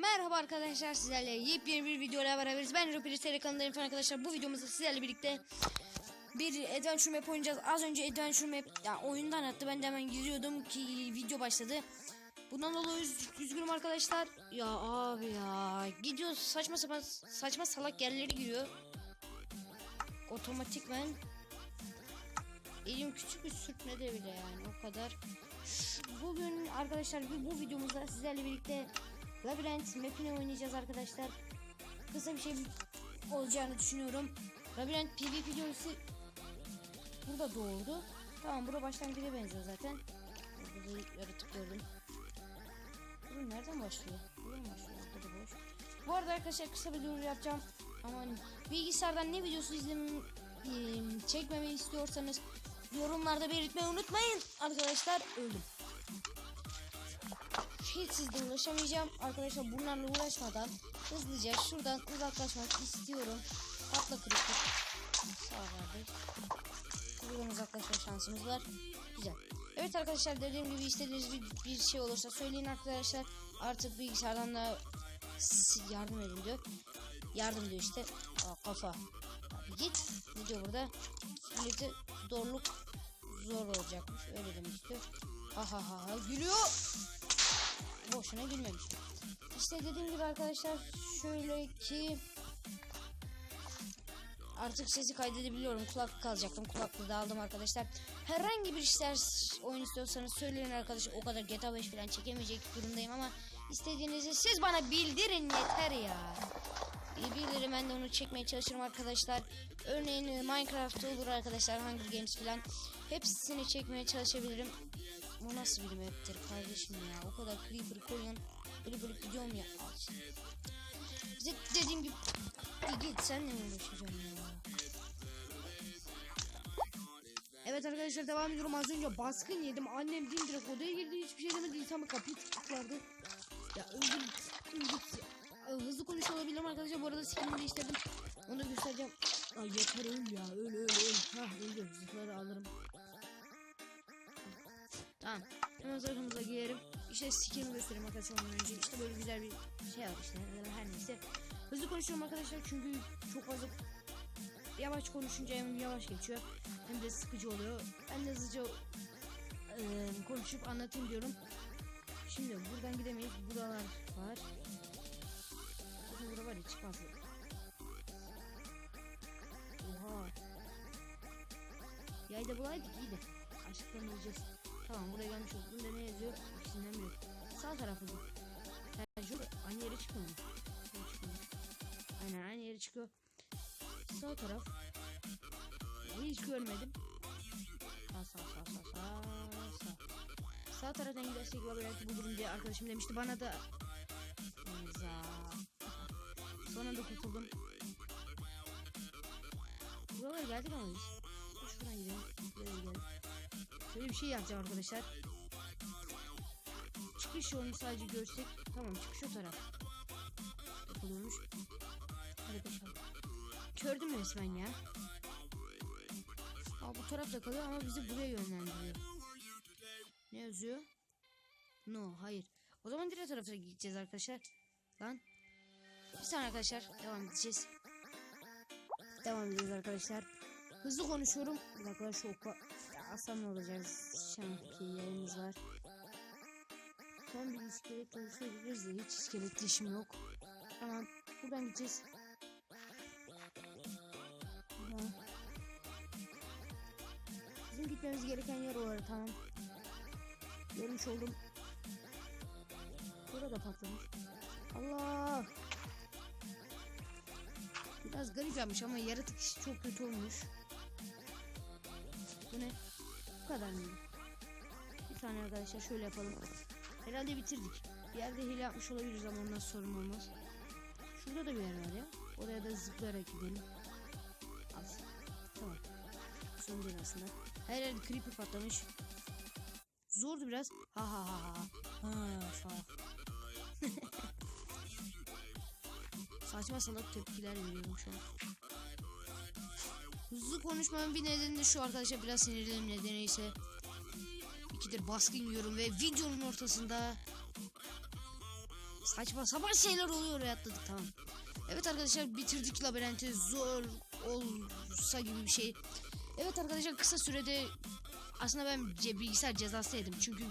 Merhaba arkadaşlar sizlerle yepyeni bir videoyla beraberiz. Ben Rupiri Seri kanalındayım arkadaşlar. Bu videomuzda sizlerle birlikte bir Adventure Map oynayacağız. Az önce Adventure Map ya oyundan attı. Ben de hemen giriyordum ki video başladı. Bundan dolayı üz- üzgünüm arkadaşlar. Ya abi ya gidiyor saçma sapan saçma salak yerlere giriyor. Otomatikmen Elim küçük bir sürtmede bile yani o kadar. Bugün arkadaşlar bu videomuzda sizlerle birlikte Labirent map'ini oynayacağız arkadaşlar. Kısa bir şey olacağını düşünüyorum. Labirent PvP videosu burada doğurdu. Tamam bura başlangıca benziyor zaten. Burada yaratık gördüm. Burası nereden başlıyor? Buradan başlıyor. Burada da boş. Bu arada arkadaşlar kısa bir duyuru yapacağım. Ama bilgisayardan ne videosu izlememi e, çekmemi istiyorsanız yorumlarda belirtmeyi unutmayın. Arkadaşlar öldüm. Hiç sizle uğraşamayacağım. Arkadaşlar bunlarla uğraşmadan hızlıca şuradan uzaklaşmak istiyorum. Atla kırıklık. Sağ verdik. Buradan uzaklaşma şansımız var. Güzel. Evet arkadaşlar dediğim gibi istediğiniz bir, bir şey olursa söyleyin arkadaşlar. Artık bilgisayardan da yardım edin diyor. Yardım diyor işte. Aa, kafa. Abi git. Ne diyor burada? Birlikte zorluk zor olacakmış. Öyle demek istiyor. Ha ha ha ha. Gülüyor. Boşuna gülmemiş. İşte dediğim gibi arkadaşlar şöyle ki artık sesi kaydedebiliyorum. Kulaklık alacaktım. Kulaklığı da aldım arkadaşlar. Herhangi bir ister oyun istiyorsanız söyleyin arkadaşlar. O kadar GTA 5 falan çekemeyecek durumdayım ama istediğinizi siz bana bildirin yeter ya. İyi bilirim ben de onu çekmeye çalışırım arkadaşlar. Örneğin Minecraft olur arkadaşlar Hunger Games falan. Hepsini çekmeye çalışabilirim. Bu nasıl bir map'tir kardeşim ya. O kadar creeper koyun. Böyle böyle gidiyorum ya. İşte. Dediğim gibi bir git senle mi uğraşacağım ya. Evet arkadaşlar devam ediyorum. Az önce baskın yedim. Annem din direkt odaya girdi. Hiçbir şey demedi. İnsan kapıyı tıkladı. Ya öldüm. Öldüm. Hızlı konuşuyor olabilirim arkadaşlar. Bu arada skinimi değiştirdim. Onu da göstereceğim. Ay yeter öl ya. Öl öl öl. Hah öldüm. Zırhları alırım. Tamam. Hemen zırhımıza giyerim. İşte skinimi göstereyim arkadaşlar ondan önce. İşte böyle güzel bir şey var işte. Her neyse. Hızlı konuşuyorum arkadaşlar çünkü çok fazla yavaş konuşunca hem yavaş geçiyor hem de sıkıcı oluyor. Ben de hızlıca e, konuşup anlatayım diyorum. Şimdi buradan gidemeyiz. Buralar var. Burada var ya çıkmaz. Oha. Yayda bulaydık iyiydi. Açlıktan öleceğiz. Tamam buraya gelmiş olduk. Bunda ne yazıyor? İkisinden biri. Sağ tarafı bu. Tercih aynı yere çıkmıyor mu? Çıkmıyor. Aynen aynı yere çıkıyor. Sağ taraf. Hiç görmedim. Sağ sağ sağ sağ sağ sağ. Sağ taraftan gidersek labirenti bulurum diye arkadaşım demişti bana da. Neyza. Sonra da kurtuldum. Buralara geldik ama biz. Şuradan gidelim. Buraya gidelim. Şöyle bir şey yapacağım arkadaşlar. Çıkış yolunu sadece görsek. Tamam çıkış o taraf. Yapılıyormuş. Hadi koşalım. Kördüm resmen ya. Aa, bu tarafta kalıyor ama bizi buraya yönlendiriyor. Ne yazıyor? No hayır. O zaman diğer tarafa gideceğiz arkadaşlar. Lan. Bir saniye arkadaşlar. Devam edeceğiz. Devam edeceğiz arkadaşlar. Hızlı konuşuyorum. Bir dakika şu. Aslan? Şanki yayınımız var. Son bir iskelet konuşabiliriz de hiç iskeletli işim yok. Tamam. Buradan gideceğiz. Bizim gitmemiz gereken yer orası tamam. Görmüş oldum. Burada patlamış. Allah. Biraz garip ama yaratık işi çok kötü olmuş. Bu ne? Kadar mı? Bir saniye arkadaşlar şöyle yapalım. Herhalde bitirdik. Bir yerde hile yapmış olabiliriz ama ondan sorun olmaz. Şurada da bir yer var ya. Oraya da zıplayarak gidelim. Az. Tamam. Son değil aslında. Her yerde creeper patlamış. Zordu biraz. Ha ha ha ha. Ha. Saçma salak tepkiler veriyorum şu an. Hızlı konuşmamın bir nedeni de şu arkadaşlar biraz sinirliyim nedeni ise ikidir baskın yiyorum ve videonun ortasında saçma sapan şeyler oluyor oraya atladık tamam. Evet arkadaşlar bitirdik labirenti zor olsa gibi bir şey. Evet arkadaşlar kısa sürede aslında ben bilgisayar cezası yedim çünkü